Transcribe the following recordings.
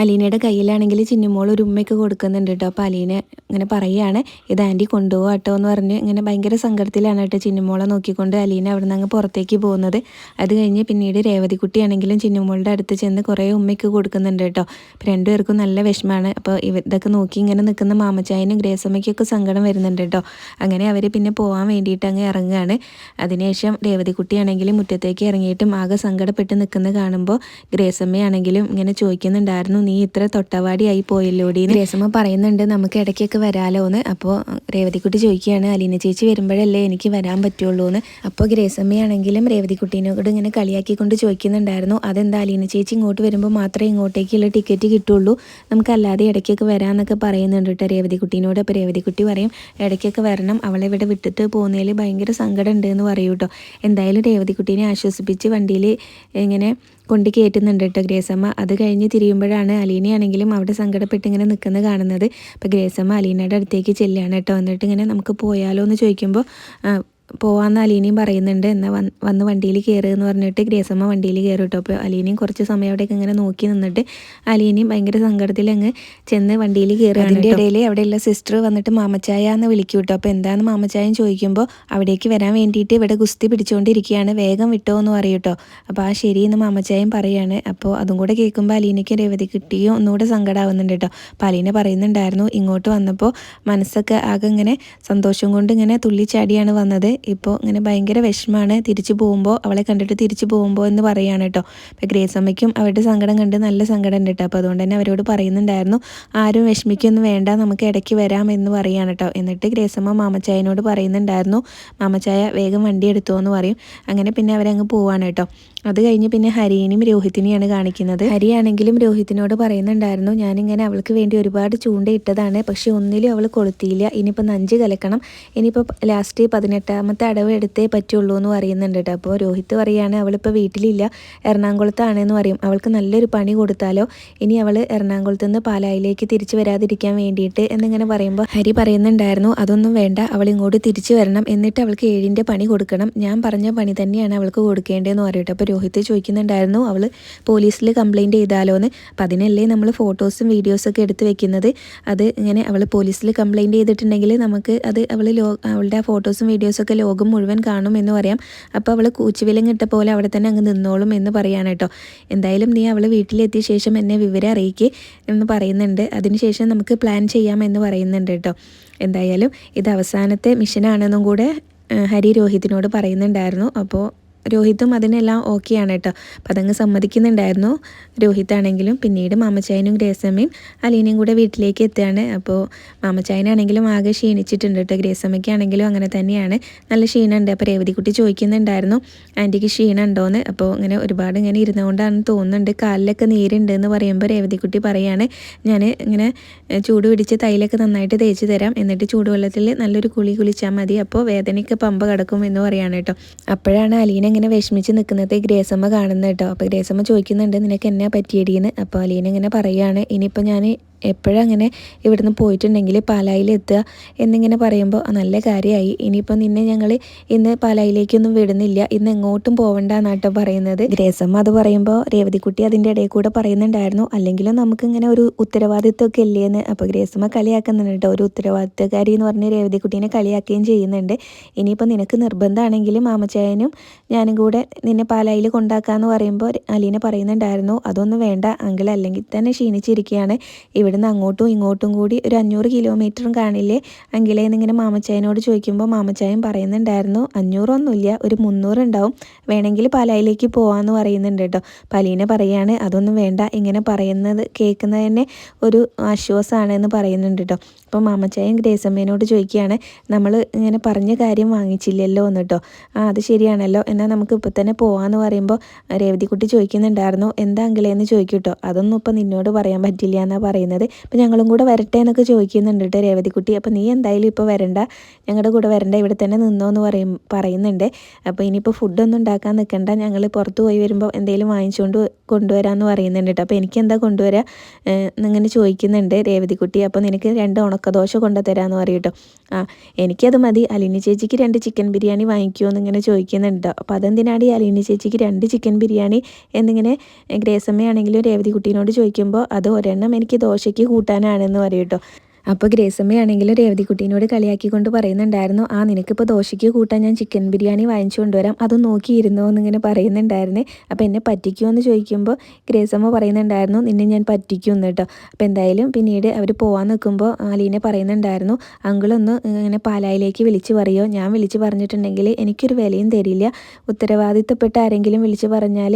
അലീനയുടെ കയ്യിലാണെങ്കിൽ ചിന്നുമോൾ ഒരു ഉമ്മയ്ക്ക് കൊടുക്കുന്നുണ്ട് കേട്ടോ. അപ്പോൾ അലീന ഇങ്ങനെ പറയുകയാണ് ഇത് ആന്റി കൊണ്ടുപോകാം കേട്ടോ എന്ന് പറഞ്ഞ് ഇങ്ങനെ ഭയങ്കര സങ്കടത്തിലാണ് കേട്ടോ ചിന്നുമോളെ നോക്കിക്കൊണ്ട് അലീന അവിടെ നിന്ന് അങ്ങ് പുറത്തേക്ക് പോകുന്നത്. അത് കഴിഞ്ഞ് പിന്നീട് രേവതിക്കുട്ടിയാണെങ്കിലും ചിന്നുമോളുടെ അടുത്ത് ചെന്ന് കുറേ ഉമ്മയ്ക്ക് കൊടുക്കുന്നുണ്ട് കേട്ടോ. അപ്പോൾ രണ്ടുപേർക്കും നല്ല വിഷമമാണ്. അപ്പോൾ ഇതൊക്കെ നോക്കി ഇങ്ങനെ നിൽക്കുന്ന മാമച്ചായനും ഗ്രേസമ്മയ്ക്കൊക്കെ സങ്കടം വരുന്നുണ്ട് കേട്ടോ. അങ്ങനെ അവർ പിന്നെ പോകാൻ വേണ്ടിയിട്ട് അങ്ങ് ഇറങ്ങുകയാണ്. അതിനുശേഷം രേവതിക്കുട്ടിയാണെങ്കിലും മുറ്റത്തേക്ക് ഇറങ്ങിയിട്ടും ആകെ സങ്കടപ്പെട്ട് നിൽക്കുന്നത് കാണുമ്പോൾ ഗ്രേസമ്മയാണെങ്കിലും ഇങ്ങനെ ചോദിക്കുന്നുണ്ടായിരുന്നു നീ ഇത്ര തൊട്ടവാടി ആയി പോയല്ലോടി ഗ്രേസമ്മ പറയുന്നുണ്ട്. നമുക്ക് ഇടയ്ക്കൊക്കെ വരാലോ എന്ന്. അപ്പോൾ രേവതിക്കുട്ടി ചോദിക്കുകയാണ് അലീന ചേച്ചി വരുമ്പോഴല്ലേ എനിക്ക് വരാൻ പറ്റുള്ളൂ എന്ന്. അപ്പോൾ ഗ്രേസമ്മയാണെങ്കിലും രേവതിക്കുട്ടീനോട് ഇങ്ങനെ കളിയാക്കിക്കൊണ്ട് ചോദിക്കുന്നുണ്ടായിരുന്നു അതെന്താ അലീന ചേച്ചി ഇങ്ങോട്ട് വരുമ്പോൾ മാത്രമേ ഇങ്ങോട്ടേക്കുള്ള ടിക്കറ്റ് കിട്ടുള്ളൂ? നമുക്കല്ലാതെ ഇടയ്ക്കൊക്കെ വരാമെന്നൊക്കെ പറയുന്നുണ്ട് കേട്ടോ രേവതിക്കുട്ടീനോട്. അപ്പോൾ രേവതിക്കുട്ടി പറയും ഇടയ്ക്കൊക്കെ വരണം അവളെ ഇവിടെ വിട്ടിട്ട് പോകുന്നതിൽ ഭയങ്കര സങ്കടം ഉണ്ട് എന്ന് പറയൂ കേട്ടോ എന്തായാലും രേവതിക്കുട്ടീനെ ആശ്വസിപ്പിച്ച് വണ്ടിയിൽ ഇങ്ങനെ കൊണ്ട് കയറ്റുന്നുണ്ട് കേട്ടോ ഗ്രേസമ്മ. അത് കഴിഞ്ഞ് തിരിയുമ്പോഴാണ് അലീനയാണെങ്കിലും അവിടെ സങ്കടപ്പെട്ട് ഇങ്ങനെ നിൽക്കുന്നത് കാണുന്നത്. അപ്പോൾ ഗ്രേസമ്മ അലീനയുടെ അടുത്തേക്ക് ചെല്ലുകയാണ് കേട്ടോ. എന്നിട്ട് ഇങ്ങനെ നമുക്ക് പോയാലോ എന്ന് ചോദിക്കുമ്പോൾ പോവാന്ന് അലീനയും പറയുന്നുണ്ട്. എന്നാൽ വന്ന് വന്ന് വണ്ടിയിൽ കയറുക എന്ന് പറഞ്ഞിട്ട് ഗ്രേസമ്മ വണ്ടിയിൽ കയറി കേട്ടോ. അപ്പോൾ അലീനയും കുറച്ച് സമയം അവിടെയൊക്കെ ഇങ്ങനെ നോക്കി നിന്നിട്ട് അലീനയും ഭയങ്കര സങ്കടത്തിൽ അങ്ങ് ചെന്ന് വണ്ടിയിൽ കയറുക അതിന്റെ ഇടയിൽ അവിടെയുള്ള സിസ്റ്റർ വന്നിട്ട് മാമച്ചായ എന്ന് വിളിക്കും കേട്ടോ. അപ്പോൾ എന്താണെന്ന് മാമച്ചായം ചോദിക്കുമ്പോൾ അവിടേക്ക് വരാൻ വേണ്ടിയിട്ട് ഇവിടെ ഗുസ്തി പിടിച്ചുകൊണ്ടിരിക്കുകയാണ് വേഗം വിട്ടോ എന്ന് പറയും കേട്ടോ. അപ്പോൾ ആ ശരി എന്ന് മാമച്ചായം പറയാണ്. അപ്പോൾ അതും കൂടെ കേൾക്കുമ്പോൾ അലീനയ്ക്ക് രേവതി കിട്ടിയോ ഒന്നുകൂടെ സങ്കടമാവുന്നുണ്ട് കേട്ടോ. അപ്പോൾ അലീന പറയുന്നുണ്ടായിരുന്നു ഇങ്ങോട്ട് വന്നപ്പോൾ മനസ്സൊക്കെ ആകെ ഇങ്ങനെ സന്തോഷം കൊണ്ട് ഇങ്ങനെ തുള്ളിച്ചാടിയാണ് വന്നത്. ഇപ്പോൾ ഇങ്ങനെ ഭയങ്കര വിഷമമാണ് തിരിച്ചു പോകുമ്പോൾ അവളെ കണ്ടിട്ട് തിരിച്ചു പോകുമ്പോൾ എന്ന് പറയുകയാണ് കേട്ടോ. അപ്പോൾ ഗ്രേസ് അമ്മയ്ക്കും അവരുടെ സങ്കടം കണ്ട് നല്ല സങ്കടം ഉണ്ട് കേട്ടോ. അപ്പോൾ അതുകൊണ്ട് തന്നെ അവരോട് പറയുന്നുണ്ടായിരുന്നു ആരും വിഷമിക്കൊന്നും വേണ്ട നമുക്ക് ഇടയ്ക്ക് വരാം എന്ന് പറയുകയാണ് കേട്ടോ. എന്നിട്ട് ഗ്രേസമ്മ മാമച്ചായനോട് പറയുന്നുണ്ടായിരുന്നു മാമച്ചായ വേഗം വണ്ടി എടുത്തോ എന്ന് പറയും. അങ്ങനെ പിന്നെ അവരങ്ങ് പോവാണ് കേട്ടോ. അത് കഴിഞ്ഞ് പിന്നെ ഹരിനെയും രോഹിത്തിനെയാണ് കാണിക്കുന്നത്. ഹരിയാണെങ്കിലും രോഹിത്തിനോട് പറയുന്നുണ്ടായിരുന്നു ഞാനിങ്ങനെ അവൾക്ക് വേണ്ടി ഒരുപാട് ചൂണ്ടയിട്ടതാണ് പക്ഷെ ഒന്നിലും അവൾ കൊളുത്തിയില്ല. ഇനിയിപ്പോൾ നഞ്ച് കലക്കണം. ഇനിയിപ്പോൾ ലാസ്റ്റ് പതിനെട്ടാമത്തെ അടവ് എടുത്തേ പറ്റുള്ളൂ എന്ന് പറയുന്നുണ്ട് കേട്ടോ അപ്പോൾ രോഹിത്ത് പറയാണ് അവളിപ്പോൾ വീട്ടിലില്ല. എറണാകുളത്താണെന്ന് പറയും. അവൾക്ക് നല്ലൊരു പണി കൊടുത്താലോ? ഇനി അവൾ എറണാകുളത്ത് നിന്ന് പാലായിലേക്ക് തിരിച്ചു വരാതിരിക്കാൻ വേണ്ടിയിട്ട് എന്നിങ്ങനെ പറയുമ്പോൾ ഹരി പറയുന്നുണ്ടായിരുന്നു അതൊന്നും വേണ്ട. അവൾ ഇങ്ങോട്ട് തിരിച്ചു വരണം. എന്നിട്ട് അവൾക്ക് ഏഴിന്റെ പണി കൊടുക്കണം. ഞാൻ പറഞ്ഞ പണി തന്നെയാണ് അവൾക്ക് കൊടുക്കേണ്ടതെന്ന് പറയട്ടെ രോഹിത് ചോദിക്കുന്നുണ്ടായിരുന്നു അവൾ പോലീസിൽ കംപ്ലയിന്റ് ചെയ്താലോ എന്ന് അപ്പം അതിനല്ലേ നമ്മൾ ഫോട്ടോസും വീഡിയോസൊക്കെ എടുത്ത് വെക്കുന്നത്. അത് ഇങ്ങനെ അവൾ പോലീസിൽ കംപ്ലയിന്റ് ചെയ്തിട്ടുണ്ടെങ്കിൽ നമുക്ക് അത് അവൾ ലോ അവളുടെ ഫോട്ടോസും വീഡിയോസൊക്കെ ലോകം മുഴുവൻ കാണും എന്ന് പറയാം. അപ്പോൾ അവൾ കൂച്ചുവിലങ്ങിട്ട പോലെ അവിടെ തന്നെ അങ്ങ് നിന്നോളും എന്ന് പറയാണ് കേട്ടോ. എന്തായാലും നീ അവൾ വീട്ടിലെത്തിയ ശേഷം എന്നെ വിവരം അറിയിക്കുക എന്ന് പറയുന്നുണ്ട്. അതിനുശേഷം നമുക്ക് പ്ലാൻ ചെയ്യാം എന്ന് പറയുന്നുണ്ട് കേട്ടോ. എന്തായാലും ഇത് അവസാനത്തെ മിഷനാണെന്നും കൂടെ ഹരി രോഹിത്തിനോട് പറയുന്നുണ്ടായിരുന്നു. അപ്പോൾ രോഹിത്തും അതിനെല്ലാം ഓക്കെയാണ് കേട്ടോ. അപ്പം അതങ്ങ് സമ്മതിക്കുന്നുണ്ടായിരുന്നു. രോഹിത്താണെങ്കിലും പിന്നീട് മാമച്ചായനും ഗ്രേസമ്മയും അലീനയും കൂടെ വീട്ടിലേക്ക് എത്തുകയാണ്. അപ്പോൾ മാമച്ചായനാണെങ്കിലും ആകെ ക്ഷീണിച്ചിട്ടുണ്ട് കേട്ടോ. ഗ്രേസമ്മയ്ക്കാണെങ്കിലും അങ്ങനെ തന്നെയാണ്. നല്ല ക്ഷീണമുണ്ട്. അപ്പോൾ രേവതിക്കുട്ടി ചോദിക്കുന്നുണ്ടായിരുന്നു ആന്റിക്ക് ക്ഷീണമുണ്ടോ എന്ന് അപ്പോൾ അങ്ങനെ ഒരുപാട് ഇങ്ങനെ ഇരുന്നുകൊണ്ടാണ് തോന്നുന്നുണ്ട്. കാലിലൊക്കെ നീരുണ്ട് എന്ന് പറയുമ്പോൾ രേവതിക്കുട്ടി പറയാണ് ഞാൻ ഇങ്ങനെ ചൂട് പിടിച്ച് തൈലൊക്കെ നന്നായിട്ട് തേച്ച് തരാം. എന്നിട്ട് ചൂടുവെള്ളത്തിൽ നല്ലൊരു കുളി കുളിച്ചാൽ മതി. അപ്പോൾ വേദനയ്ക്ക് പമ്പ കിടക്കും എന്ന് പറയാണ് കേട്ടോ. അപ്പോഴാണ് അലീന ഇങ്ങനെ വിഷമിച്ച് നിൽക്കുന്നത് ഗ്രേസമ്മ കാണുന്നത് കേട്ടോ. അപ്പോൾ ഗ്രേസമ്മ ചോദിക്കുന്നുണ്ട് നിനക്ക് എന്നാ പറ്റിയടിയെന്ന് അപ്പോൾ അലീന ഇങ്ങനെ പറയുകയാണ് ഇനിയിപ്പോൾ ഞാൻ എപ്പോഴങ്ങനെ ഇവിടുന്ന് പോയിട്ടുണ്ടെങ്കിൽ പാലായിൽ എത്തുക എന്നിങ്ങനെ പറയുമ്പോൾ നല്ല കാര്യമായി. ഇനിയിപ്പോൾ നിന്നെ ഞങ്ങൾ ഇന്ന് പാലായിലേക്കൊന്നും വിടുന്നില്ല. ഇന്ന് എങ്ങോട്ടും പോവണ്ട എന്നാട്ടോ പറയുന്നത്. ഗ്രേസമ്മ അത് പറയുമ്പോൾ രേവതിക്കുട്ടി അതിന്റെ ഇടയിൽ കൂടെ പറയുന്നുണ്ടായിരുന്നു അല്ലെങ്കിലും നമുക്കിങ്ങനെ ഒരു ഉത്തരവാദിത്വമൊക്കെ ഇല്ലേന്ന്. അപ്പോൾ ഗ്രേസമ്മ കളിയാക്കുന്നുണ്ട് കേട്ടോ ഒരു ഉത്തരവാദിത്വക്കാരി എന്ന് പറഞ്ഞ് രേവതിക്കുട്ടീനെ കളിയാക്കുകയും ചെയ്യുന്നുണ്ട്. ഇനിയിപ്പോൾ നിനക്ക് നിർബന്ധമാണെങ്കിൽ മാമച്ചായനും ഞാനും കൂടെ നിന്നെ പാലായിൽ കൊണ്ടാക്കാമെന്ന് പറയുമ്പോൾ അലീന പറയുന്നുണ്ടായിരുന്നു അതൊന്നും വേണ്ട. അങ്കിൾ അല്ലെങ്കിൽ തന്നെ ക്ഷീണിച്ചിരിക്കുകയാണ്. ഇവിടുന്ന് അങ്ങോട്ടും ഇങ്ങോട്ടും കൂടി ഒരു അഞ്ഞൂറ് കിലോമീറ്ററും കാണില്ലേ? എങ്കിലേ എന്നിങ്ങനെ മാമച്ചായനോട് ചോദിക്കുമ്പോൾ മാമച്ചായൻ പറയുന്നുണ്ടായിരുന്നു അഞ്ഞൂറൊന്നുമില്ല ഒരു മുന്നൂറ് ഉണ്ടാവും. വേണമെങ്കിൽ പാലായിലേക്ക് പോകാമെന്ന് പറയുന്നുണ്ട് കേട്ടോ പലീനെ പറയാണ് അതൊന്നും വേണ്ട ഇങ്ങനെ പറയുന്നത് കേൾക്കുന്നത് തന്നെ ഒരു ആശ്വാസമാണ് എന്ന് പറയുന്നുണ്ട് കേട്ടോ അപ്പോൾ മാമച്ചായൻ ഗ്രേസമ്മേനോട് ചോദിക്കുകയാണ് നമ്മൾ ഇങ്ങനെ പറഞ്ഞ കാര്യം വാങ്ങിച്ചില്ലല്ലോ എന്ന് കേട്ടോ ആ അത് ശരിയാണല്ലോ. എന്നാൽ നമുക്ക് ഇപ്പോൾ തന്നെ പോകാമെന്ന് പറയുമ്പോൾ രേവതിക്കുട്ടി ചോദിക്കുന്നുണ്ടായിരുന്നു. എന്താ അങ്കിളേന്ന് ചോദിക്കും കേട്ടോ അതൊന്നും ഇപ്പം നിന്നോട് പറയാൻ പറ്റില്ല എന്നാണ് പറയുന്നത്. അപ്പോൾ ഞങ്ങളും കൂടെ വരട്ടെ എന്നൊക്കെ ചോദിക്കുന്നുണ്ട് കേട്ടോ രേവതിക്കുട്ടി. അപ്പോൾ നീ എന്തായാലും ഇപ്പോൾ വരണ്ട. ഞങ്ങളുടെ കൂടെ വരണ്ട. ഇവിടെ തന്നെ നിന്നോ എന്ന് പറയും പറയുന്നുണ്ട്. അപ്പോൾ ഇനിയിപ്പോൾ ഫുഡൊന്നും ഉണ്ടാക്കാൻ നിൽക്കണ്ട. ഞങ്ങൾ പുറത്ത് പോയി വരുമ്പോൾ എന്തെങ്കിലും വാങ്ങിച്ചുകൊണ്ട് കൊണ്ടുവരാമെന്ന് പറയുന്നുണ്ട് കേട്ടോ അപ്പോൾ എനിക്ക് എന്താ കൊണ്ടുവരാ എന്നിങ്ങനെ ചോദിക്കുന്നുണ്ട് രേവതിക്കുട്ടി. അപ്പോൾ നിനക്ക് രണ്ട് ഉണക്ക ഉണക്കദോശ കൊണ്ട് തരാമെന്ന് പറയട്ടോ. ആ എനിക്കത് മതി. അലിനി ചേച്ചിക്ക് രണ്ട് ചിക്കൻ ബിരിയാണി വാങ്ങിക്കുമോ എന്നിങ്ങനെ ചോദിക്കുന്നുണ്ട്. അപ്പോൾ ഈ അലിനി ചേച്ചിക്ക് രണ്ട് ചിക്കൻ ബിരിയാണി എന്നിങ്ങനെ ഗ്രേസമ്മയാണെങ്കിലും രേവതി കുട്ടീനോട് ചോദിക്കുമ്പോൾ അത് ഒരെണ്ണം എനിക്ക് ദോശയ്ക്ക് കൂട്ടാനാണെന്ന് പറയും കേട്ടോ അപ്പോൾ ഗ്രേസമ്മയാണെങ്കിലും രേവതിക്കുട്ടീനോട് കളിയാക്കിക്കൊണ്ട് പറയുന്നുണ്ടായിരുന്നു ആ നിനക്കിപ്പോൾ ദോശയ്ക്ക് കൂട്ടാൻ ഞാൻ ചിക്കൻ ബിരിയാണി വാങ്ങിച്ചു കൊണ്ടുവരാം. അത് നോക്കിയിരുന്നോ എന്നിങ്ങനെ പറയുന്നുണ്ടായിരുന്നേ. അപ്പോൾ എന്നെ പറ്റിക്കുമോ എന്ന് ചോദിക്കുമ്പോൾ ഗ്രേസമ്മ പറയുന്നുണ്ടായിരുന്നു നിന്നെ ഞാൻ പറ്റിക്കും കേട്ടോ അപ്പോൾ എന്തായാലും പിന്നീട് അവർ പോകാൻ നിൽക്കുമ്പോൾ അലീനെ പറയുന്നുണ്ടായിരുന്നു അങ്കിളൊന്ന് ഇങ്ങനെ പാലായിലേക്ക് വിളിച്ച് പറയുമോ ഞാൻ വിളിച്ച് പറഞ്ഞിട്ടുണ്ടെങ്കിൽ എനിക്കൊരു വിലയും തരില്ല. ഉത്തരവാദിത്തപ്പെട്ട ആരെങ്കിലും വിളിച്ച് പറഞ്ഞാൽ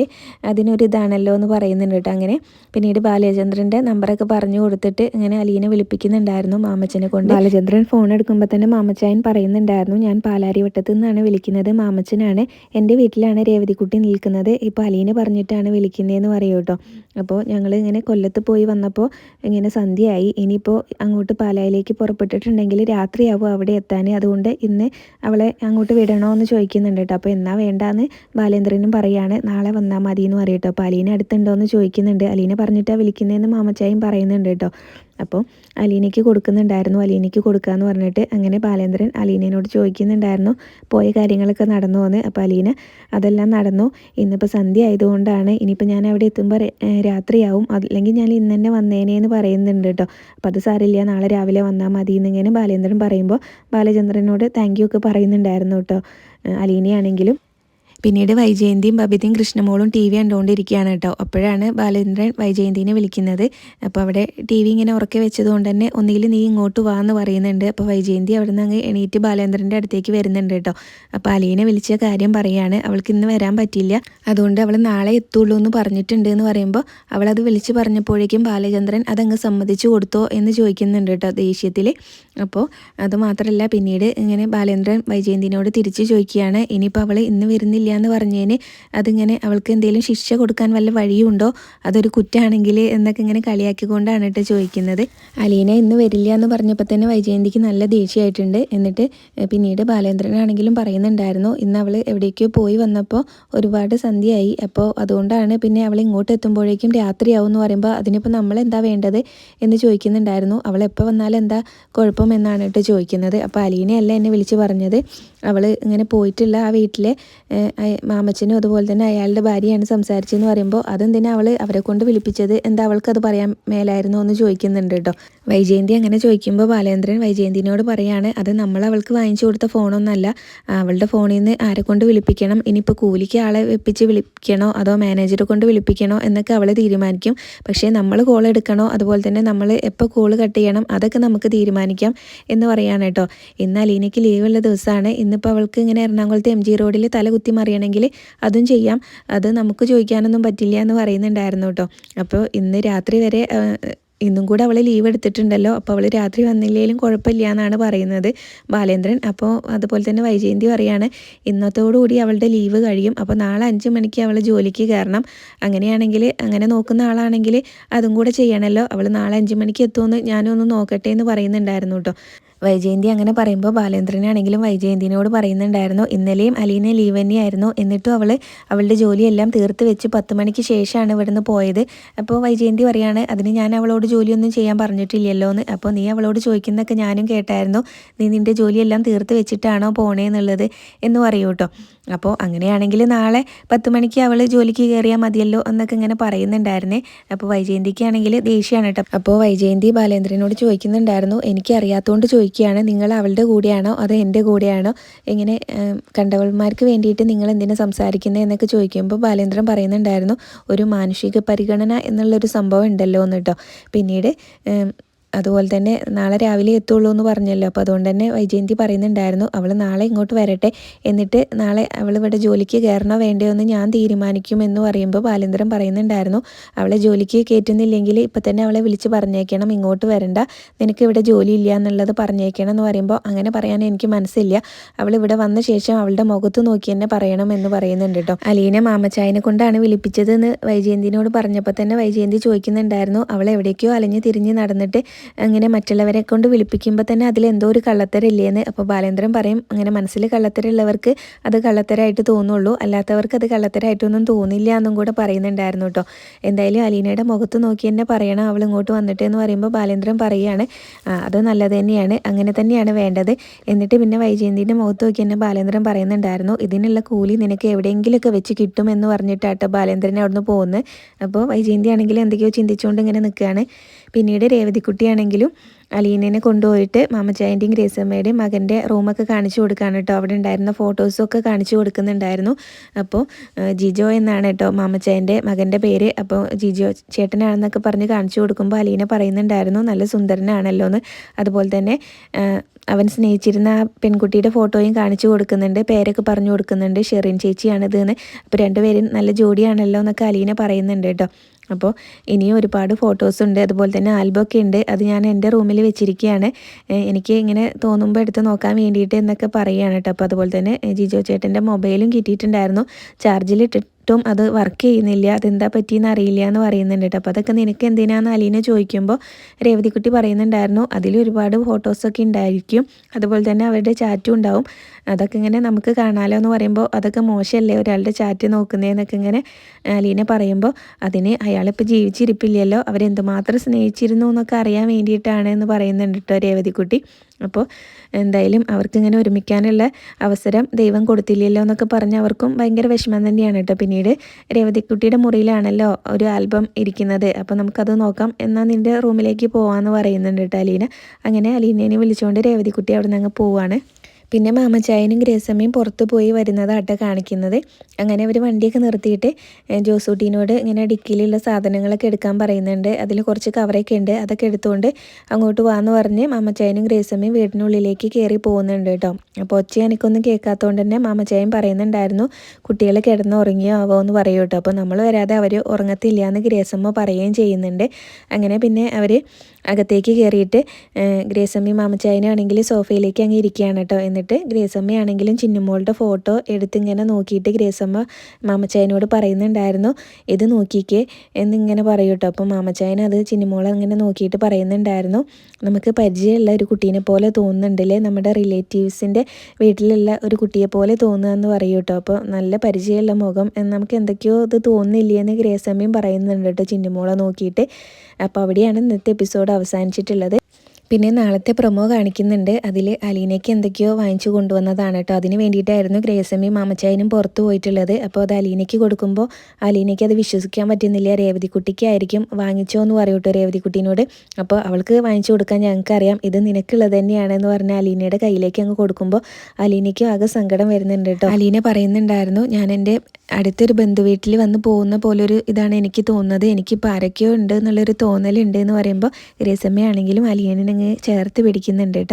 അതിനൊരു ഇതാണല്ലോ എന്ന് പറയുന്നുണ്ട് കേട്ടോ അങ്ങനെ. പിന്നീട് ബാലചന്ദ്രന്റെ നമ്പറൊക്കെ പറഞ്ഞു കൊടുത്തിട്ട് ഇങ്ങനെ അലീനെ വിളിപ്പിക്കുന്നുണ്ടായിരുന്നു. ഉണ്ടായിരുന്നു മാമച്ചനെ കൊണ്ട്. ബാലചന്ദ്രൻ ഫോൺ എടുക്കുമ്പോൾ തന്നെ മാമച്ചായൻ പറയുന്നുണ്ടായിരുന്നു ഞാൻ പാലാരിവട്ടത്ത് നിന്നാണ് വിളിക്കുന്നത് മാമച്ചനാണ് എന്റെ വീട്ടിലാണ് രേവതിക്കുട്ടി നിൽക്കുന്നത് ഇപ്പോൾ അലീനെ പറഞ്ഞിട്ടാണ് വിളിക്കുന്നതെന്ന് പറയൂ കേട്ടോ അപ്പോൾ ഞങ്ങൾ ഇങ്ങനെ കൊല്ലത്ത് പോയി വന്നപ്പോൾ ഇങ്ങനെ സന്ധ്യയായി. ഇനിയിപ്പോൾ അങ്ങോട്ട് പാലായിലേക്ക് പുറപ്പെട്ടിട്ടുണ്ടെങ്കിൽ രാത്രിയാവും അവിടെ എത്താൻ അതുകൊണ്ട് ഇന്ന് അവളെ അങ്ങോട്ട് വിടണോ എന്ന് ചോദിക്കുന്നുണ്ട് കേട്ടോ അപ്പോൾ എന്നാ വേണ്ടാന്ന് ബാലേന്ദ്രനും പറയാണ് നാളെ വന്നാൽ മതി എന്ന് പറയട്ടോ അപ്പോൾ അലീന അടുത്തുണ്ടോ എന്ന് ചോദിക്കുന്നുണ്ട്. അലീന പറഞ്ഞിട്ടാണ് വിളിക്കുന്നതെന്ന് മാമച്ചായും പറയുന്നുണ്ട് കേട്ടോ അപ്പോൾ അലീനയ്ക്ക് കൊടുക്കുന്നുണ്ടായിരുന്നു. അലീനയ്ക്ക് കൊടുക്കാമെന്ന് പറഞ്ഞിട്ട് അങ്ങനെ ബാലേന്ദ്രൻ അലീനയോട് ചോദിക്കുന്നുണ്ടായിരുന്നു പോയ കാര്യങ്ങളൊക്കെ നടന്നു എന്ന് അപ്പോൾ അലീന അതെല്ലാം നടന്നു. ഇന്നിപ്പോൾ സന്ധ്യ ആയതുകൊണ്ടാണ് ഇനിയിപ്പോൾ ഞാൻ അവിടെ എത്തുമ്പോൾ രാത്രിയാവും. അല്ലെങ്കിൽ ഞാൻ ഇന്ന് തന്നെ വന്നേനെ എന്ന് പറയുന്നുണ്ട് കേട്ടോ അപ്പോൾ അത് സാറില്ല നാളെ രാവിലെ വന്നാൽ മതി എന്നിങ്ങനെ ബാലേന്ദ്രൻ പറയുമ്പോൾ ബാലചന്ദ്രനോട് താങ്ക് യു ഒക്കെ പറയുന്നുണ്ടായിരുന്നു കേട്ടോ അലീനയാണെങ്കിലും പിന്നീട് വൈജയന്തിയും ബബിതയും കൃഷ്ണമോളും ടി വി കണ്ടുകൊണ്ടിരിക്കുകയാണ് കേട്ടോ. അപ്പോഴാണ് ബാലേന്ദ്രൻ വൈജയന്തിനെ വിളിക്കുന്നത്. അപ്പോൾ അവിടെ ടി വി ഇങ്ങനെ ഉറക്കെ വെച്ചതുകൊണ്ട് തന്നെ ഒന്നുകിൽ നീ ഇങ്ങോട്ട് വാ എന്ന് പറയുന്നുണ്ട്. അപ്പോൾ വൈജയന്തി അവിടെ നിന്ന് അങ്ങ് എണീറ്റ് ബാലേന്ദ്രന്റെ അടുത്തേക്ക് വരുന്നുണ്ട് കേട്ടോ. അപ്പോൾ അലീനെ വിളിച്ച കാര്യം പറയുകയാണ് അവൾക്ക് ഇന്ന് വരാൻ പറ്റില്ല. അതുകൊണ്ട് അവൾ നാളെ എത്തുള്ളൂ എന്ന് പറഞ്ഞിട്ടുണ്ട് എന്ന് പറയുമ്പോൾ അവളത് വിളിച്ച് പറഞ്ഞപ്പോഴേക്കും ബാലചന്ദ്രൻ അതങ്ങ് സമ്മതിച്ചു കൊടുത്തോ എന്ന് ചോദിക്കുന്നുണ്ട് കേട്ടോ ദേഷ്യത്തിൽ. അപ്പോൾ അത് മാത്രമല്ല പിന്നീട് ഇങ്ങനെ ബാലേന്ദ്രൻ വൈജയന്തിനോട് തിരിച്ച് ചോദിക്കുകയാണ്. ഇനിയിപ്പോൾ അവൾ ഇന്ന് വരുന്നില്ല എന്ന് പറഞ്ഞതിന് അതിങ്ങനെ അവൾക്ക് എന്തെങ്കിലും ശിക്ഷ കൊടുക്കാൻ വല്ല വഴിയുണ്ടോ? അതൊരു കുറ്റാണെങ്കിൽ എന്നൊക്കെ ഇങ്ങനെ കളിയാക്കിക്കൊണ്ടാണ് കേട്ടോ ചോദിക്കുന്നത്. അലീന ഇന്ന് വരില്ല എന്ന് പറഞ്ഞപ്പോൾ തന്നെ വൈജയന്തിക്ക് നല്ല ദേഷ്യമായിട്ടുണ്ട്. എന്നിട്ട് പിന്നീട് ബാലേന്ദ്രനാണെങ്കിലും പറയുന്നുണ്ടായിരുന്നു. ഇന്ന് അവൾ എവിടേക്കോ പോയി വന്നപ്പോൾ ഒരുപാട് സന്ധ്യയായി. അപ്പോൾ അതുകൊണ്ടാണ് പിന്നെ അവൾ ഇങ്ങോട്ട് എത്തുമ്പോഴേക്കും രാത്രിയാവും എന്ന് പറയുമ്പോൾ അതിനിപ്പോൾ നമ്മൾ എന്താ വേണ്ടത് എന്ന് ചോദിക്കുന്നുണ്ടായിരുന്നു. അവൾ എപ്പോൾ വന്നാലും എന്താ കുഴപ്പം എന്നാണ് കേട്ടോ ചോദിക്കുന്നത്. അപ്പോൾ അലീനയല്ല എന്നെ വിളിച്ച് പറഞ്ഞത്. അവൾ ഇങ്ങനെ പോയിട്ടുള്ള ആ വീട്ടിലെ മാമച്ചനും അതുപോലെ തന്നെ അയാളുടെ ഭാര്യയാണ് സംസാരിച്ചതെന്ന് പറയുമ്പോൾ അതെന്തിനാ അവൾ അവരെ കൊണ്ട് വിളിപ്പിച്ചത്? എന്താ അവൾക്ക് അത് പറയാൻ മേലായിരുന്നു എന്ന് ചോദിക്കുന്നുണ്ട് കേട്ടോ വൈജയന്തി അങ്ങനെ ചോദിക്കുമ്പോൾ ബാലേന്ദ്രൻ വൈജയന്തിനോട് പറയാണ് അത് നമ്മൾ അവൾക്ക് വാങ്ങിച്ചു കൊടുത്ത ഫോണൊന്നല്ല. അവളുടെ ഫോണിൽ നിന്ന് ആരെ കൊണ്ട് വിളിപ്പിക്കണം? ഇനിയിപ്പോൾ കൂലിക്ക് ആളെ വെപ്പിച്ച് വിളിക്കണോ? അതോ മാനേജറെ കൊണ്ട് വിളിപ്പിക്കണോ? എന്നൊക്കെ അവൾ തീരുമാനിക്കും. പക്ഷേ നമ്മൾ കോൾ എടുക്കണോ? അതുപോലെ തന്നെ നമ്മൾ എപ്പോൾ കോൾ കട്ട് ചെയ്യണം? അതൊക്കെ നമുക്ക് തീരുമാനിക്കാം. എന്ന് പറയാണ് കേട്ടോ എന്നാൽ അലീനയ്ക്ക് ലീവുള്ള ദിവസമാണ് ഇന്നിപ്പോൾ അവൾക്ക് ഇങ്ങനെ എറണാകുളത്ത് എം ജി റോഡിൽ തല കുത്തി മറിയണമെങ്കിൽ അതും ചെയ്യാം. അത് നമുക്ക് ചോദിക്കാനൊന്നും പറ്റില്ല എന്ന് പറയുന്നുണ്ടായിരുന്നു കേട്ടോ. അപ്പോൾ ഇന്ന് രാത്രി വരെ ഇന്നും കൂടെ അവൾ ലീവ് എടുത്തിട്ടുണ്ടല്ലോ. അപ്പോൾ അവൾ രാത്രി വന്നില്ലെങ്കിലും കുഴപ്പമില്ല എന്നാണ് പറയുന്നത്. ബാലേന്ദ്രൻ അപ്പോൾ അതുപോലെ തന്നെ വൈജയന്തി പറയാണ് ഇന്നത്തോടുകൂടി അവളുടെ ലീവ് കഴിയും. അപ്പോൾ നാളെ അഞ്ച് മണിക്ക് അവൾ ജോലിക്ക് കയറണം. അങ്ങനെയാണെങ്കിൽ അങ്ങനെ നോക്കുന്ന ആളാണെങ്കിൽ അതും കൂടെ ചെയ്യണമല്ലോ അവൾ നാളെ അഞ്ച് മണിക്ക് എത്തുമെന്ന് ഞാനൊന്ന് നോക്കട്ടെ എന്ന് പറയുന്നുണ്ടായിരുന്നു കേട്ടോ. വൈജയന്തി അങ്ങനെ പറയുമ്പോൾ ബാലേന്ദ്രനാണെങ്കിലും വൈജയന്തിനോട് പറയുന്നുണ്ടായിരുന്നു ഇന്നലെയും അലീന ലീവ് തന്നെയായിരുന്നു. എന്നിട്ടും അവൾ അവളുടെ ജോലിയെല്ലാം തീർത്ത് വെച്ച് പത്ത് മണിക്ക് ശേഷമാണ് ഇവിടുന്ന് പോയത്. അപ്പോൾ വൈജയന്തി പറയാണ് അതിന് ഞാൻ അവളോട് ജോലിയൊന്നും ചെയ്യാൻ പറഞ്ഞിട്ടില്ലല്ലോ എന്ന്. അപ്പോൾ നീ അവളോട് ചോദിക്കുന്നൊക്കെ ഞാനും കേട്ടായിരുന്നു. നീ നിന്റെ ജോലിയെല്ലാം തീർത്ത് വെച്ചിട്ടാണോ പോണേ എന്നുള്ളത് എന്ന് പറയൂ കേട്ടോ അപ്പോൾ അങ്ങനെയാണെങ്കിൽ നാളെ പത്ത് മണിക്ക് അവൾ ജോലിക്ക് കയറിയാൽ മതിയല്ലോ എന്നൊക്കെ ഇങ്ങനെ പറയുന്നുണ്ടായിരുന്നേ. അപ്പോൾ വൈജയന്തിക്ക് ആണെങ്കിൽ ദേഷ്യമാണ് കേട്ടോ. അപ്പോൾ വൈജയന്തി ബാലേന്ദ്രനോട് ചോദിക്കുന്നുണ്ടായിരുന്നു. എനിക്ക് അറിയാത്തതുകൊണ്ട് ചോദിക്കുകയാണ്. നിങ്ങൾ അവളുടെ കൂടെയാണോ? അതോ എന്റെ കൂടെയാണോ? ഇങ്ങനെ കണ്ടവന്മാർക്ക് വേണ്ടിയിട്ട് നിങ്ങൾ എന്തിനാ സംസാരിക്കുന്നത് എന്നൊക്കെ ചോദിക്കുമ്പോൾ ബാലേന്ദ്രൻ പറയുന്നുണ്ടായിരുന്നു. ഒരു മാനുഷിക പരിഗണന എന്നുള്ളൊരു സംഭവം ഉണ്ടല്ലോ എന്ന് കേട്ടോ. പിന്നീട് അതുപോലെ തന്നെ നാളെ രാവിലെ എത്തുള്ളൂ എന്ന് പറഞ്ഞല്ലോ. അപ്പോൾ അതുകൊണ്ട് തന്നെ വൈജയന്തി പറയുന്നുണ്ടായിരുന്നു അവൾ നാളെ ഇങ്ങോട്ട് വരട്ടെ. എന്നിട്ട് നാളെ അവൾ ഇവിടെ ജോലിക്ക് കയറണോ വേണ്ടയോ എന്ന് ഞാൻ തീരുമാനിക്കും എന്ന് പറയുമ്പോൾ ബാലേന്ദ്രൻ പറയുന്നുണ്ടായിരുന്നു അവളെ ജോലിക്ക് കയറ്റുന്നില്ലെങ്കിൽ ഇപ്പം തന്നെ അവളെ വിളിച്ച് പറഞ്ഞേക്കണം ഇങ്ങോട്ട് വരണ്ട. നിനക്ക് ഇവിടെ ജോലി ഇല്ല എന്നുള്ളത് പറഞ്ഞേക്കണം എന്ന് പറയുമ്പോൾ അങ്ങനെ പറയാൻ എനിക്ക് മനസ്സില്ല. അവൾ ഇവിടെ വന്ന ശേഷം അവളുടെ മുഖത്ത് നോക്കി തന്നെ പറയണം എന്ന് പറയുന്നുണ്ട് കേട്ടോ. അലീന മാമച്ചായനെ കൊണ്ടാണ് വിളിപ്പിച്ചത് എന്ന് വൈജയന്തിനോട് പറഞ്ഞപ്പോൾ തന്നെ വൈജയന്തി ചോദിക്കുന്നുണ്ടായിരുന്നു അവൾ എവിടേക്കോ അലഞ്ഞ് തിരിഞ്ഞ് നടന്നിട്ട് അങ്ങനെ മറ്റുള്ളവരെ കൊണ്ട് വിളിപ്പിക്കുമ്പോൾ തന്നെ അതിലെന്തോ ഒരു കള്ളത്തരല്ലേന്ന് അപ്പോൾ ബാലേന്ദ്രൻ പറയും അങ്ങനെ മനസ്സിൽ കള്ളത്തരമുള്ളവർക്ക് അത് കള്ളത്തരമായിട്ട് തോന്നുള്ളൂ. അല്ലാത്തവർക്ക് അത് കള്ളത്തരമായിട്ടൊന്നും തോന്നില്ല എന്നും കൂടെ പറയുന്നുണ്ടായിരുന്നു കേട്ടോ. എന്തായാലും അലീനയുടെ മുഖത്ത് നോക്കി തന്നെ പറയണം അവൾ ഇങ്ങോട്ട് വന്നിട്ട് എന്ന് പറയുമ്പോൾ ബാലേന്ദ്രൻ പറയുകയാണ് അത് നല്ലത് തന്നെയാണ്. അങ്ങനെ തന്നെയാണ് വേണ്ടത്. എന്നിട്ട് പിന്നെ വൈജയന്തിന്റെ മുഖത്ത് നോക്കി തന്നെ ബാലേന്ദ്രൻ പറയുന്നുണ്ടായിരുന്നു ഇതിനുള്ള കൂലി നിനക്ക് എവിടെയെങ്കിലുമൊക്കെ വെച്ച് കിട്ടുമെന്ന് പറഞ്ഞിട്ടാട്ടോ ബാലേന്ദ്രൻ അവിടുന്ന് പോകുന്നത് അപ്പോൾ വൈജയന്തി ആണെങ്കിൽ എന്തൊക്കെയോ ചിന്തിച്ചുകൊണ്ട് ഇങ്ങനെ നിൽക്കുകയാണ്. പിന്നീട് രേവതിക്കുട്ടിയാണെങ്കിലും അലീനനെ കൊണ്ടുപോയിട്ട് മാമച്ചായന്റെയും ഗ്രേസമ്മയുടെയും മകന്റെ റൂമൊക്കെ കാണിച്ചു കൊടുക്കുകയാണ് കേട്ടോ. അവിടെ ഉണ്ടായിരുന്ന ഫോട്ടോസൊക്കെ കാണിച്ചു കൊടുക്കുന്നുണ്ടായിരുന്നു. അപ്പോൾ ജിജോ എന്നാണ് കേട്ടോ മാമച്ചായന്റെ മകന്റെ പേര്. അപ്പോൾ ജിജോ ചേട്ടനാണെന്നൊക്കെ പറഞ്ഞ് കാണിച്ചു കൊടുക്കുമ്പോൾ അലീന പറയുന്നുണ്ടായിരുന്നു നല്ല സുന്ദരനാണല്ലോ എന്ന്. അതുപോലെ തന്നെ അവൻ സ്നേഹിച്ചിരുന്ന ആ പെൺകുട്ടിയുടെ ഫോട്ടോയും കാണിച്ചു കൊടുക്കുന്നുണ്ട് പേരൊക്കെ പറഞ്ഞു കൊടുക്കുന്നുണ്ട് ഷെറിൻ ചേച്ചിയാണിത് എന്ന്. അപ്പോൾ രണ്ടുപേരും നല്ല ജോഡിയാണല്ലോ എന്നൊക്കെ അലീന പറയുന്നുണ്ട് കേട്ടോ. അപ്പോൾ ഇനിയും ഒരുപാട് ഫോട്ടോസ് ഉണ്ട് അതുപോലെ തന്നെ ആൽബം ഒക്കെ ഉണ്ട്. അത് ഞാൻ എന്റെ റൂമിൽ വെച്ചിരിക്കുകയാണ് എനിക്ക് ഇങ്ങനെ തോന്നുമ്പോൾ എടുത്ത് നോക്കാൻ വേണ്ടിയിട്ട് എന്നൊക്കെ പറയുകയാണ് കേട്ടോ. അപ്പോൾ അതുപോലെ തന്നെ ജിജോ ചേട്ടന്റെ മൊബൈലും കിട്ടിയിട്ടുണ്ടായിരുന്നു. ചാർജിലിട്ടിട്ടും അത് വർക്ക് ചെയ്യുന്നില്ല. അതെന്താ പറ്റിയെന്ന് അറിയില്ല എന്ന് പറയുന്നുണ്ട് കേട്ടോ അപ്പോൾ അതൊക്കെ നിനക്ക് എന്തിനാന്ന് അലീന ചോദിക്കുമ്പോൾ രേവതിക്കുട്ടി പറയുന്നുണ്ടായിരുന്നു. അതിൽ ഒരുപാട് ഫോട്ടോസൊക്കെ ഉണ്ടായിരിക്കും. അതുപോലെ തന്നെ അവരുടെ ചാറ്റും ഉണ്ടാവും. അതൊക്കെ ഇങ്ങനെ നമുക്ക് കാണാലോ എന്ന് പറയുമ്പോൾ അതൊക്കെ മോശമല്ലേ ഒരാളുടെ ചാറ്റ് നോക്കുന്നതെന്നൊക്കെ ഇങ്ങനെ അലീന പറയുമ്പോൾ അതിന് അയാളിപ്പോൾ ജീവിച്ചിരിപ്പില്ലല്ലോ. അവരെന്തുമാത്രം സ്നേഹിച്ചിരുന്നു എന്നൊക്കെ അറിയാൻ വേണ്ടിയിട്ടാണ് എന്ന് പറയുന്നുണ്ട് കേട്ടോ രേവതിക്കുട്ടി. അപ്പോൾ എന്തായാലും അവർക്കിങ്ങനെ ഒരുമിക്കാനുള്ള അവസരം ദൈവം കൊടുത്തില്ലല്ലോ എന്നൊക്കെ പറഞ്ഞ് അവർക്കും ഭയങ്കര വിഷമം തന്നെയാണ് കേട്ടോ. പിന്നീട് രേവതിക്കുട്ടിയുടെ മുറിയിലാണല്ലോ ഒരു ആൽബം ഇരിക്കുന്നത്. അപ്പോൾ നമുക്കത് നോക്കാം. എന്നാൽ നിന്റെ റൂമിലേക്ക് പോകാമെന്ന് പറയുന്നുണ്ട് കേട്ടോ അലീന. അങ്ങനെ അലീനേനെ വിളിച്ചുകൊണ്ട് രേവതിക്കുട്ടി അവിടെ നിന്ന് അങ്ങ് പോവാണ്. പിന്നെ മാമച്ചായനും ഗ്രേസമ്മയും പുറത്ത് പോയി വരുന്നതാട്ടോ കാണിക്കുന്നത്. അങ്ങനെ അവർ വണ്ടിയൊക്കെ നിർത്തിയിട്ട് ജോസൂട്ടീനോട് ഇങ്ങനെ ഡിക്കിയിലുള്ള സാധനങ്ങളൊക്കെ എടുക്കാൻ പറയുന്നുണ്ട്. അതിൽ കുറച്ച് കവറൊക്കെ ഉണ്ട് അതൊക്കെ എടുത്തുകൊണ്ട് അങ്ങോട്ട് വാന്ന് പറഞ്ഞ് മാമച്ചായനും ഗ്രേസമ്മയും വീടിനുള്ളിലേക്ക് കയറി പോകുന്നുണ്ട് കേട്ടോ. അപ്പോൾ ഒച്ച എനിക്കൊന്നും കേൾക്കാത്തതുകൊണ്ട് തന്നെ മാമച്ചായൻ പറയുന്നുണ്ടായിരുന്നു കുട്ടികൾ കിടന്ന് ഉറങ്ങിയോ ആവോ എന്ന് പറയൂ കേട്ടോ. അപ്പോൾ നമ്മൾ വരാതെ അവർ ഉറങ്ങത്തില്ല എന്ന് ഗ്രേസമ്മ പറയുകയും ചെയ്യുന്നുണ്ട്. അങ്ങനെ പിന്നെ അവർ അകത്തേക്ക് കയറിയിട്ട് ഗ്രേസമ്മയും മാമച്ചായനാണെങ്കിൽ സോഫയിലേക്ക് അങ്ങ് ഇരിക്കുകയാണ് കേട്ടോ. എന്നിട്ട് ഗ്രേസമ്മയാണെങ്കിലും ചിന്നുമോളുടെ ഫോട്ടോ എടുത്തിങ്ങനെ നോക്കിയിട്ട് ഗ്രേസമ്മ മാമച്ചായനോട് പറയുന്നുണ്ടായിരുന്നു ഇത് നോക്കിക്കേ എന്നിങ്ങനെ പറയും കേട്ടോ അപ്പോൾ മാമച്ചായൻ അത് ചിന്നുമോളെ അങ്ങനെ നോക്കിയിട്ട് പറയുന്നുണ്ടായിരുന്നു. നമുക്ക് പരിചയമുള്ള ഒരു കുട്ടീനെ പോലെ തോന്നുന്നുണ്ടല്ലേ? നമ്മുടെ റിലേറ്റീവ്സിന്റെ വീട്ടിലുള്ള ഒരു കുട്ടിയെ പോലെ തോന്നുക എന്ന് പറയും കേട്ടോ അപ്പോൾ നല്ല പരിചയമുള്ള മുഖം എന്ന് നമുക്ക് എന്തൊക്കെയോ ഇത് തോന്നുന്നില്ലേ എന്ന് ഗ്രേസമ്മയും പറയുന്നുണ്ട് കേട്ടോ ചിന്നുമോളെ നോക്കിയിട്ട്. അപ്പോൾ അവിടെയാണ് ഇന്നത്തെ എപ്പിസോഡ് അവസാനിച്ചിട്ടുള്ളത്. പിന്നെ നാളത്തെ പ്രൊമോ കാണിക്കുന്നുണ്ട്. അതിൽ അലീനയ്ക്ക് എന്തൊക്കെയോ വാങ്ങിച്ചു കൊണ്ടുവന്നതാണ് കേട്ടോ. അതിന് വേണ്ടിയിട്ടായിരുന്നു ഗ്രേസമ്മയും മാമച്ചായനും പുറത്ത് പോയിട്ടുള്ളത്. അപ്പോൾ അത് അലീനയ്ക്ക് കൊടുക്കുമ്പോൾ അലീനയ്ക്ക് അത് വിശ്വസിക്കാൻ പറ്റുന്നില്ല. രേവതിക്കുട്ടിക്കായിരിക്കും വാങ്ങിച്ചോ എന്ന് പറയൂട്ടോ കേട്ടോ രേവതിക്കുട്ടീനോട്. അപ്പോൾ അവൾക്ക് വാങ്ങിച്ചു കൊടുക്കാൻ ഞങ്ങൾക്കറിയാം. ഇത് നിനക്കുള്ളത് തന്നെയാണെന്ന് പറഞ്ഞ് അലീനയുടെ കയ്യിലേക്ക് അങ്ങ് കൊടുക്കുമ്പോൾ അലീനയ്ക്കും ആകെ സങ്കടം വരുന്നുണ്ട് കേട്ടോ. അലീന പറയുന്നുണ്ടായിരുന്നു ഞാൻ എന്റെ അടുത്തൊരു ബന്ധു വീട്ടിൽ വന്ന് പോകുന്ന പോലൊരു ഇതാണ് എനിക്ക് തോന്നുന്നത്. എനിക്കിപ്പോൾ ആരൊക്കെയോ ഉണ്ട് എന്നുള്ളൊരു തോന്നലുണ്ട് എന്ന് പറയുമ്പോൾ ഗ്രേസമ്മയാണെങ്കിലും ചേർത്ത് പിടിക്കുന്നുണ്ട് കേട്ടോ.